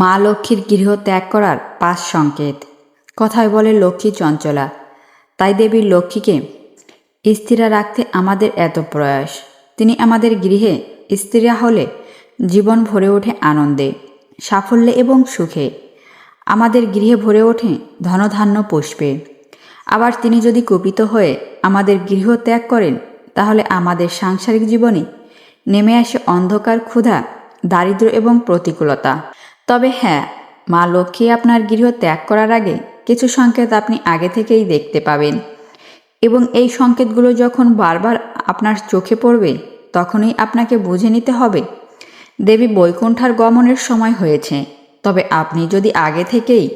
মা লক্ষ্মীর গৃহ ত্যাগ করার পাঁচ সংকেত। কথায় বলে লক্ষ্মী চঞ্চলা, তাই দেবীর লক্ষ্মীকে স্থিরা রাখতে আমাদের এত প্রয়াস। তিনি আমাদের গৃহে স্থিরা হলে জীবন ভরে ওঠে আনন্দে, সাফল্যে এবং সুখে। আমাদের গৃহে ভরে ওঠে ধনধান্য পুষ্পে। আবার তিনি যদি কুপিত হয়ে আমাদের গৃহ ত্যাগ করেন, তাহলে আমাদের সাংসারিক জীবনে নেমে আসে অন্ধকার, ক্ষুধা, দারিদ্র্য এবং প্রতিকূলতা। তবে হ্যাঁ মা লক্ষ্মী আপনার গৃহ ত্যাগ করার আগে কিছু সংকেত আপনি আগে থেকেই দেখতে পাবেন। এবং এই সংকেতগুলো যখন বারবার আপনার চোখে পড়বে, তখনই আপনাকে বুঝে নিতে হবে, দেবী বৈকুণ্ঠার গমনের সময় হয়েছে। তবে আপনি যদি আগে থেকেই,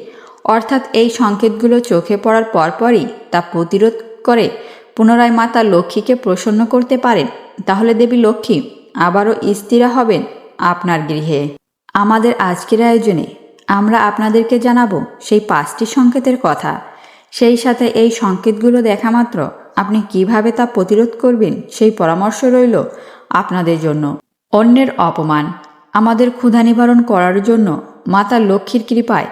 অর্থাৎ এই সংকেতগুলো চোখে পড়ার পরপরই তা প্রতিরোধ করে পুনরায় মাতা লক্ষ্মীকে প্রসন্ন করতে পারেন, তাহলে দেবী লক্ষ্মী আবারও স্থিরা হবেন আপনার গৃহে। আমাদের আজকের আয়োজনে আমরা আপনাদেরকে জানাব সেই পাঁচটি সংকেতের কথা। সেই সাথে এই সংকেতগুলো দেখা মাত্র আপনি কীভাবে তা প্রতিরোধ করবেন সেই পরামর্শ রইল আপনাদের জন্য। অন্যের অপমান, আমাদের ক্ষুধা নিবারণ করার জন্য মাতা লক্ষ্মীর কৃপায়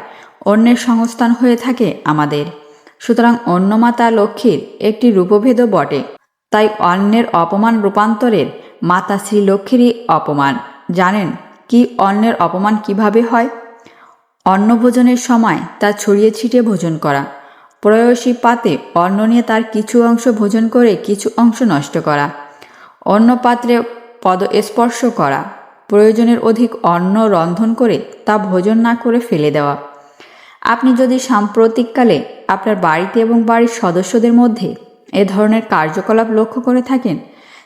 অন্যের সংস্থান হয়ে থাকে আমাদের। সুতরাং অন্য মাতা লক্ষ্মীর একটি রূপভেদও বটে। তাই অন্যের অপমান রূপান্তরের মাতা শ্রী লক্ষ্মীরই অপমান। জানেন কি অন্যের অপমান কীভাবে হয়? অন্ন ভোজনের সময় তা ছড়িয়ে ছিটিয়ে ভোজন করা। প্রয়সী পাতে অন্ন নিয়ে তার কিছু অংশ ভোজন করে কিছু অংশ নষ্ট করা। অন্য পাত্রে পদ স্পর্শ করা। প্রয়োজনের অধিক অন্ন রন্ধন করে তা ভোজন না করে ফেলে দেওয়া। আপনি যদি সাম্প্রতিককালে আপনার বাড়িতে এবং বাড়ির সদস্যদের মধ্যে এ ধরনের কার্যকলাপ লক্ষ্য করে থাকেন,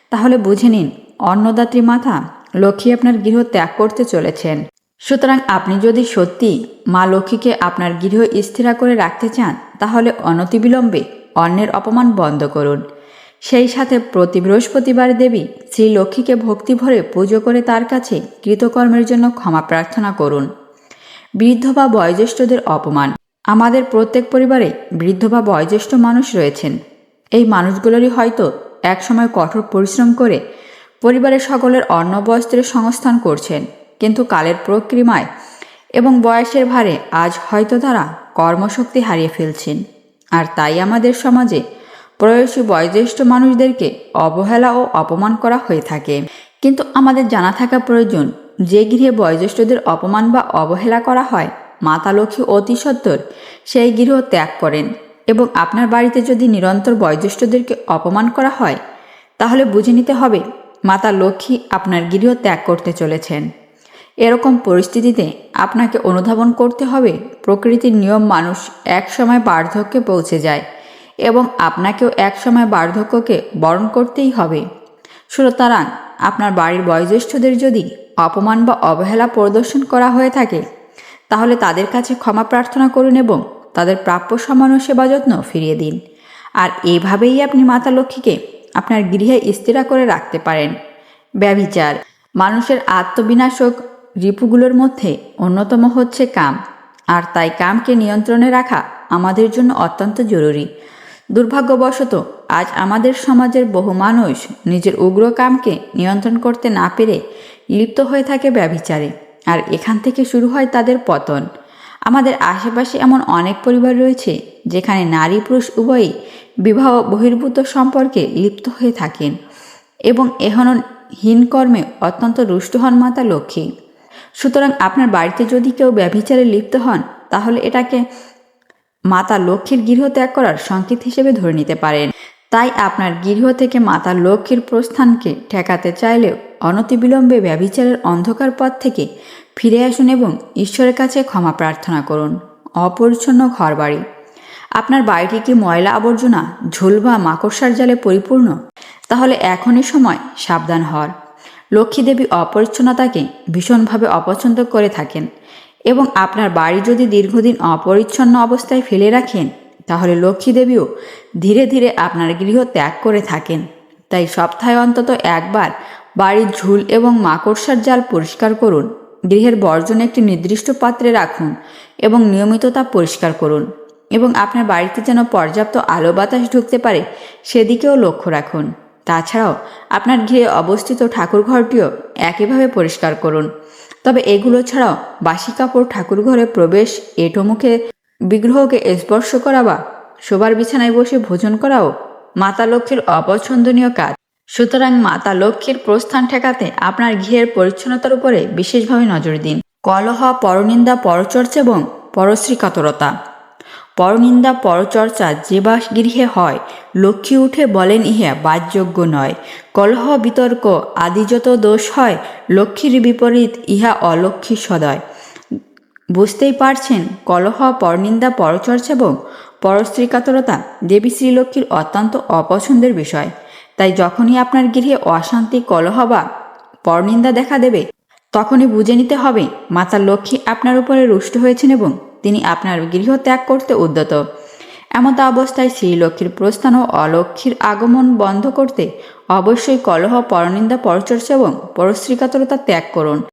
তাহলে বুঝে নিন অন্নদাত্রী মাতা লক্ষ্মী আপনার গৃহ ত্যাগ করতে চলেছেন। সুতরাং আপনি যদি সত্যি মা লক্ষ্মীকে আপনার গৃহ স্থিরা করে রাখতে চান, তাহলে অনতিবিলম্বে অন্যের অপমান বন্ধ করুন। সেই সাথে প্রতি বৃহস্পতিবার দেবী শ্রী লক্ষ্মীকে ভক্তি ভরে পুজো করে তার কাছে কৃতকর্মের জন্য ক্ষমা প্রার্থনা করুন। বৃদ্ধ বা বয়োজ্যেষ্ঠদের অপমান। আমাদের প্রত্যেক পরিবারে বৃদ্ধ বা বয়োজ্যেষ্ঠ মানুষ রয়েছেন। এই মানুষগুলোরই হয়তো একসময় কঠোর পরিশ্রম করে পরিবারের সকলের অন্ন বস্ত্রের সংস্থান করছেন। কিন্তু কালের প্রক্রিমায় এবং বয়সের ভারে আজ হয়তো তারা কর্মশক্তি হারিয়ে ফেলছেন। আর তাই আমাদের সমাজে প্রয়সী বয়োজ্যেষ্ঠ মানুষদেরকে অবহেলা ও অপমান করা হয়ে থাকে। কিন্তু আমাদের জানা থাকা প্রয়োজন, যে গৃহে বয়োজ্যেষ্ঠদের অপমান বা অবহেলা করা হয়, মাতা লক্ষ্মী অতি সত্বর সেই গৃহ ত্যাগ করেন। এবং আপনার বাড়িতে যদি নিরন্তর বয়োজ্যেষ্ঠদেরকে অপমান করা হয়, তাহলে বুঝে নিতে হবে মাতা লক্ষ্মী আপনার গৃহ ত্যাগ করতে চলেছেন। এরকম পরিস্থিতিতে আপনাকে অনুধাবন করতে হবে, প্রকৃতির নিয়ম মানুষ এক সময় বার্ধক্যে পৌঁছে যায় এবং আপনাকেও এক সময় বার্ধক্যকে বরণ করতেই হবে। সুতরাং আপনার বাড়ির বয়োজ্যেষ্ঠদের যদি অপমান বা অবহেলা প্রদর্শন করা হয়ে থাকে, তাহলে তাদের কাছে ক্ষমা প্রার্থনা করুন এবং তাদের প্রাপ্য সমান সেবা যত্ন ফিরিয়ে দিন। আর এইভাবেই আপনি মাতা লক্ষ্মীকে আপনার গৃহে স্থিরা করে রাখতে পারেন। ব্যবিচার মানুষের আত্মবিনাশক রিপুগুলোর মধ্যে অন্যতম হচ্ছে কাম। আর তাই কামকে নিয়ন্ত্রণে রাখা আমাদের জন্য অত্যন্ত জরুরি। দুর্ভাগ্যবশত আজ আমাদের সমাজের বহু মানুষ নিজের উগ্র কামকে নিয়ন্ত্রণ করতে না পেরে লিপ্ত হয়ে থাকে ব্যভিচারে। আর এখান থেকে শুরু হয় তাদের পতন। আমাদের আশেপাশে এমন অনেক পরিবার রয়েছে যেখানে নারী পুরুষ উভয়ই বিবাহ বহির্ভূত সম্পর্কে লিপ্ত হয়ে থাকেন এবং এখনও হীনকর্মে অত্যন্ত রুষ্ট হন মাতা লক্ষ্মী। সুতরাং আপনার বাড়িতে যদি কেউ ব্যভিচারে লিপ্ত হন, তাহলে এটাকে মাতা লক্ষ্মীর গৃহ ত্যাগ করার সংকেত হিসেবে ধরে নিতে পারেন। তাই আপনার গৃহ থেকে মাতা লক্ষ্মীর প্রস্থানকে ঠেকাতে চাইলেও অনতিবিলম্বে ব্যভিচারের অন্ধকার পথ থেকে ফিরে আসুন এবং ঈশ্বরের কাছে ক্ষমা প্রার্থনা করুন। অপরিচ্ছন্ন ঘরবাড়ি। আপনার বাড়িটি কি ময়লা আবর্জনা, ঝোল বা মাকড়সার জালে পরিপূর্ণ? তাহলে এখনই সময়, সাবধান হওয়ার। লক্ষ্মী দেবী অপরিচ্ছন্নতাকে ভীষণভাবে অপছন্দ করে থাকেন এবং আপনার বাড়ি যদি দীর্ঘদিন অপরিচ্ছন্ন অবস্থায় ফেলে রাখেন, তাহলে লক্ষ্মী দেবীও ধীরে ধীরে আপনার গৃহ ত্যাগ করে থাকেন। তাই সপ্তাহে অন্তত একবার বাড়ির ঝুল এবং মাকড়সার জাল পরিষ্কার করুন। গৃহের বর্জন একটি নির্দিষ্ট পাত্রে রাখুন এবং নিয়মিত তা পরিষ্কার করুন এবং আপনার বাড়িতে যেন পর্যাপ্ত আলো বাতাস ঢুকতে পারে, সেদিকেও লক্ষ্য রাখুন। তাছাড়াও, আপনার গৃহে অবস্থিত ঠাকুর ঘরটিও একইভাবে পরিষ্কার করুন। তবে এগুলো ছাড়াও বাসি কাপড় ঠাকুর ঘরে প্রবেশ, এঁটো মুখে বিগ্রহকে স্পর্শ করা বা শোবার বিছানায় বসে ভোজন করাও মাতা লক্ষ্মীর অপছন্দনীয় কাজ। সুতরাং মাতা লক্ষ্মীর প্রস্থান ঠেকাতে আপনার গৃহের পরিচ্ছন্নতার উপরে বিশেষভাবে নজর দিন। কলহ, পরনিন্দা, পরচর্চা এবং পরশ্রীকাতরতা। পরনিন্দা, পরচর্চা যে বাস গৃহে হয়। লক্ষ্মী উঠে বলেন, ইহা বাসযোগ্য নয়। কলহ, বিতর্ক আদি যত দোষ হয়, লক্ষ্মীর বিপরীত ইহা অলক্ষ্মী সদয়। বুঝতেই পারছেন, কলহ, পরনিন্দা, পরচর্চা এবং পরস্ত্রীকাতরতা দেবী শ্রীলক্ষ্মীর অত্যন্ত অপছন্দের বিষয়। তাই যখনই আপনার গৃহে অশান্তি, কলহ বা পরনিন্দা দেখা দেবে, তখনই বুঝে নিতে হবে মাতা লক্ষ্মী আপনার উপরে রুষ্ট হয়েছেন এবং তিনি আপনার গৃহ ত্যাগ করতে উদ্যত। এমত অবস্থায় শ্রীলক্ষ্মীর প্রস্থান ও অলক্ষ্মীর আগমন বন্ধ করতে অবশ্যই কলহ, পরনিন্দা, পরচর্চা এবং পরশ্রীকাতরতা ত্যাগ করুন।